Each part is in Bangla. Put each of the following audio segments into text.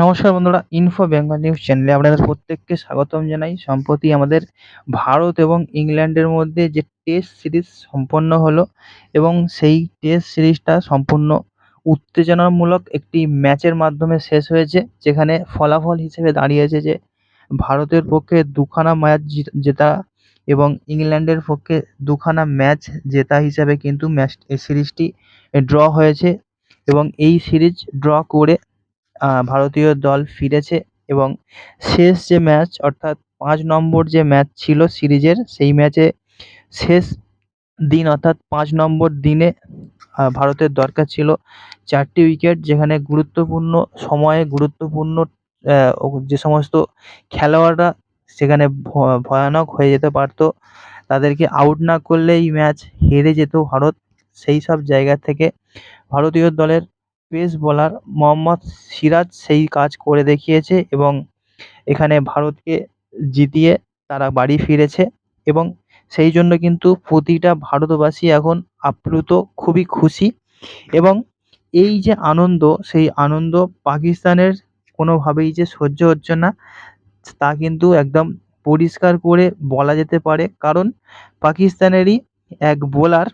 নমস্কার বন্ধুরা ইনফো বেঙ্গল নিউজ চ্যানেলে আপনাদের প্রত্যেককে স্বাগতম জানাই। সম্প্রতি আমাদের ভারত এবং ইংল্যান্ডের মধ্যে যে টেস্ট সিরিজ সম্পন্ন হলো এবং সেই টেস্ট সিরিজটা সম্পূর্ণ উত্তেজনামূলক একটি ম্যাচের মাধ্যমে শেষ হয়েছে, যেখানে ফলাফল হিসেবে দাঁড়িয়েছে যে ভারতের পক্ষে দুখানা ম্যাচ জেতা এবং ইংল্যান্ডের পক্ষে দুখানা ম্যাচ জেতা হিসাবে কিন্তু ম্যাচ সিরিজটি ড্র হয়েছে এবং এই সিরিজ ড্র করে ভারতীয় দল ফিরেছে এবং শেষ যে ম্যাচ, অর্থাৎ পাঁচ নম্বর যে ম্যাচ ছিল সিরিজের, সেই ম্যাচে শেষ দিন, অর্থাৎ পাঁচ নম্বর দিনে ভারতের দরকার ছিল চারটি উইকেট, যেখানে গুরুত্বপূর্ণ সময়ে গুরুত্বপূর্ণ যে সমস্ত খেলোয়াড়রা সেখানে ভয়ানক হয়ে যেতে পারতো, তাদেরকে আউট না করলে এই ম্যাচ হেরে যেত ভারত। সেই সব জায়গা থেকে ভারতীয় দলের পেস বোলার মহম্মদ সিরাজ সেই কাজ করে দেখিয়েছে এবং এখানে ভারতকে জিতিয়ে তারা বাড়ি ফিরেছে এবং সেই জন্য কিন্তু প্রতিটা ভারতবাসী এখন আপ্লুত, খুবই খুশি এবং এই যে আনন্দ, সেই আনন্দ পাকিস্তানের কোনোভাবেই যে সহ্য হচ্ছে না, তা কিন্তু একদম পরিষ্কার করে বলা যেতে পারে। কারণ পাকিস্তানেরই এক বোলার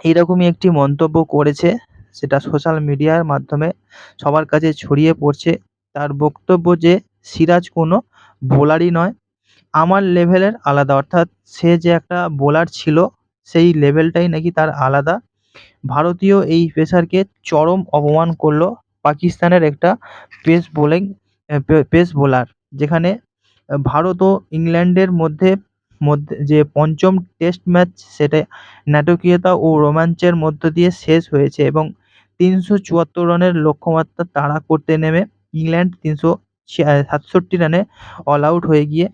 এইরকমই একটি মন্তব্য করেছে সেটা সোশ্যাল মিডিয়ার মাধ্যমে সবার কাছে ছড়িয়ে পড়ছে। তার বক্তব্য যে, সিরাজ কোনো বোলারই নয়, আমার লেভেলের আলাদা। অর্থাৎ সে যে একটা বোলার ছিল, সেই লেভেলটাই নাকি তার আলাদা। ভারতীয় এই পেসারকে চরম অপমান করল পাকিস্তানের একটা পেস বোলিং পেস বোলার যেখানে ভারত ও ইংল্যান্ডের মধ্যে মধ্যে যে পঞ্চম টেস্ট ম্যাচ সেটা নাটকীয়তা ও রোমাঞ্চের মধ্য দিয়ে শেষ হয়েছে এবং তিনশো চুয়াত্তর রানের লক্ষ্যমাত্রা তাড়া করতে নেমে ইংল্যান্ড তিনশো সাতষট্টি রানে অল আউট হয়ে গিয়ে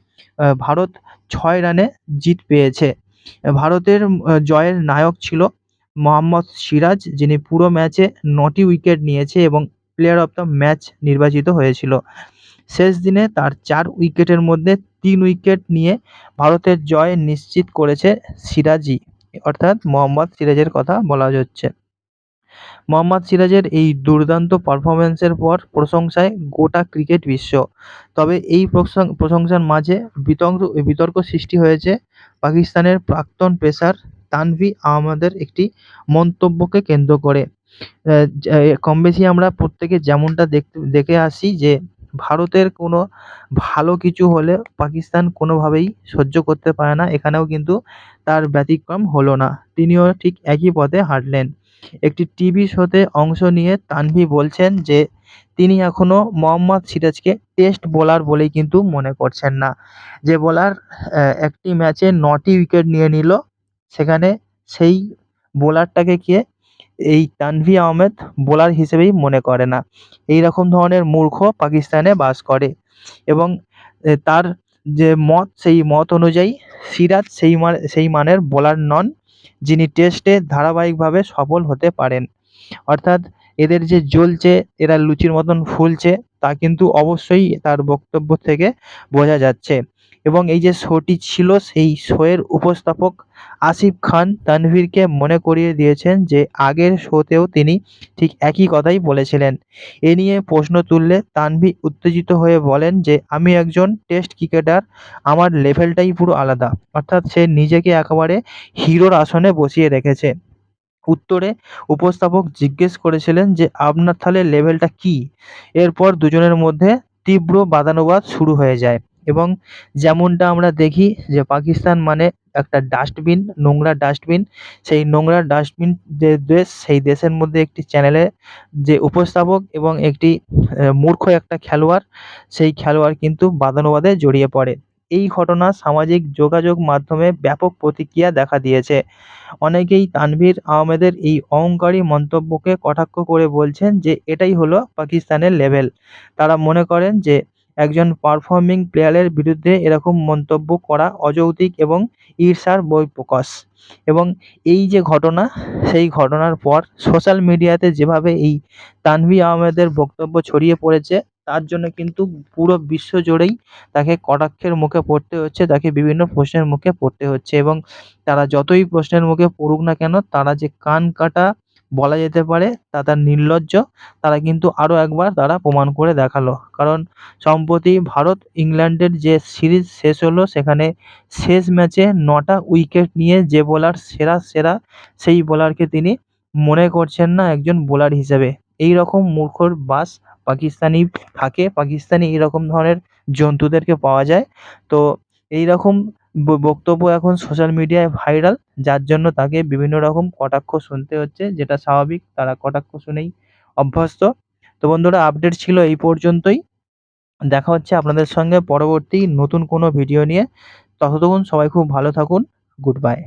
ভারত ছয় রানে জিত পেয়েছে। ভারতের জয়ের নায়ক ছিল মহম্মদ সিরাজ, যিনি পুরো ম্যাচে নটি উইকেট নিয়েছে এবং প্লেয়ার অফ দ্য ম্যাচ নির্বাচিত হয়েছিল। শেষ দিনে তার চার উইকেটের মধ্যে তিন উইকেট নিয়ে ভারতের জয় নিশ্চিত করেছে সিরাজই। অর্থাৎ মহম্মদ সিরাজের কথা বলা হচ্ছে। মহম্মদ সিরাজের এই দুর্দান্ত পারফরম্যান্সের পর প্রশংসায় গোটা ক্রিকেট বিশ্ব। তবে এই প্রশংসার মাঝে বিতর্ক বিতর্ক সৃষ্টি হয়েছে পাকিস্তানের প্রাক্তন পেসার তানভি আহমেদের একটি মন্তব্যকে কেন্দ্র করে। কম বেশি আমরা প্রত্যেকে যেমনটা দেখতে দেখে আসি যে ভারতের কোনো ভালো কিছু হলে পাকিস্তান কোনোভাবেই সহ্য করতে পারে না, এখানেও কিন্তু তার ব্যতিক্রম হলো না। তিনিও ঠিক একই পথে হাঁটলেন একটি টিভি শোতে অংশ নিয়ে তানভি বলছেন যে, তিনি এখনও মহম্মদ সিরাজকে টেস্ট বোলার বলেই কিন্তু মনে করছেন না। যে বোলার একটি ম্যাচে নটি উইকেট নিয়ে নিল, সেখানে সেই বোলারটাকে কে? এই তানভি আহমেদ বোলার হিসেবেই মনে করে না। এই রকম ধরনের মূর্খ পাকিস্তানে বাস করে। এবং তার যে মত, সেই মত অনুযায়ী সিরাজ সেই মান সেই মানের বোলার নন। যিনি টেস্টে ধারাবাহিকভাবে সফল হতে পারেন। অর্থাৎ এদের যে জ্বলছে, এরা লুচির মতন ফুলছে, তা কিন্তু অবশ্যই তার বক্তব্য থেকে বোঝা যাচ্ছে। এবং এই যে শোটি ছিল, সেই শোয়ের উপস্থাপক আসিফ খান তানভীরকে মনে করিয়ে দিয়েছেন যে, আগের শোতেও তিনি ঠিক একই কথাই বলেছিলেন। এ নিয়ে প্রশ্ন তুললে তানভি উত্তেজিত হয়ে বলেন যে, আমি একজন টেস্ট ক্রিকেটার, আমার লেভেলটাই পুরো আলাদা। অর্থাৎ সে নিজেকে একেবারে হিরোর আসনে বসিয়ে রেখেছে। উত্তরে উপস্থাপক জিজ্ঞেস করেছিলেন যে আপনার তাহলে লেভেলটা কী? এরপর দুজনের মধ্যে তীব্র বাদানুবাদ শুরু হয়ে যায় এবং যেমনটা আমরা দেখি যে পাকিস্তান মানে একটা ডাস্টবিন, নোংরা ডাস্টবিন। সেই নোংরা ডাস্টবিন যে দেশ সেই দেশের মধ্যে একটি চ্যানেলে যে উপস্থাপক এবং একটি মূর্খ একটা খেলোয়াড়, সেই খেলোয়াড় কিন্তু বাদানুবাদে জড়িয়ে পড়ে। এই ঘটনা সামাজিক যোগাযোগ মাধ্যমে ব্যাপক প্রতিক্রিয়া দেখা দিয়েছে। অনেকেই তানভীর আহমেদের এই অহংকারী মন্তব্যকে কটাক্ষ করে বলছেন যে, এটাই হলো পাকিস্তানের লেভেল। তারা মনে করেন যে, একজন পারফর্মিং প্লেয়ারের বিরুদ্ধে এরকম মন্তব্য করা অযৌক্তিক এবং ঈর্ষার বহিঃপ্রকাশ। এবং এই যে ঘটনা, সেই ঘটনার পর সোশ্যাল মিডিয়াতে যেভাবে এই তানভীর আহমেদের বক্তব্য ছড়িয়ে পড়েছে তার জন্য কিন্তু পুরো বিশ্ব জুড়েই তাকে কটাক্ষের মুখে পড়তে হচ্ছে, তাকে বিভিন্ন প্রশ্নের মুখে পড়তে হচ্ছে এবং তারা যতই প্রশ্নের মুখে পড়ুক না কেন, তারা যে কান কাটা বলা যেতে পারে তা তার নির্লজ্জ, তারা কিন্তু আরও একবার তারা প্রমাণ করে দেখাল। কারণ সম্প্রতি ভারত ইংল্যান্ডের যে সিরিজ শেষ হলো, সেখানে শেষ ম্যাচে নটা উইকেট নিয়ে যে বোলার সেরা সেরা, সেই বোলারকে তিনি মনে করছেন না একজন বোলার হিসেবে। এই রকম মূর্খর বাস পাকিস্তানি থাকে, পাকিস্তানি এইরকম ধরনের জন্তুদেরকে পাওয়া যায়। তো এই রকম বক্তব্য এখন সোশ্যাল মিডিয়ায় ভাইরাল যার জন্য তাকে বিভিন্ন রকম কটাক্ষ শুনতে হচ্ছে, যেটা স্বাভাবিক, তারা কটাক্ষ শুনেই অভ্যস্ত। তো বন্ধুরা আপডেট ছিল এই পর্যন্তই। দেখা হচ্ছে আপনাদের সঙ্গে পরবর্তী নতুন কোনো ভিডিও নিয়ে। ততক্ষণ সবাই খুব ভালো থাকুন গুড বাই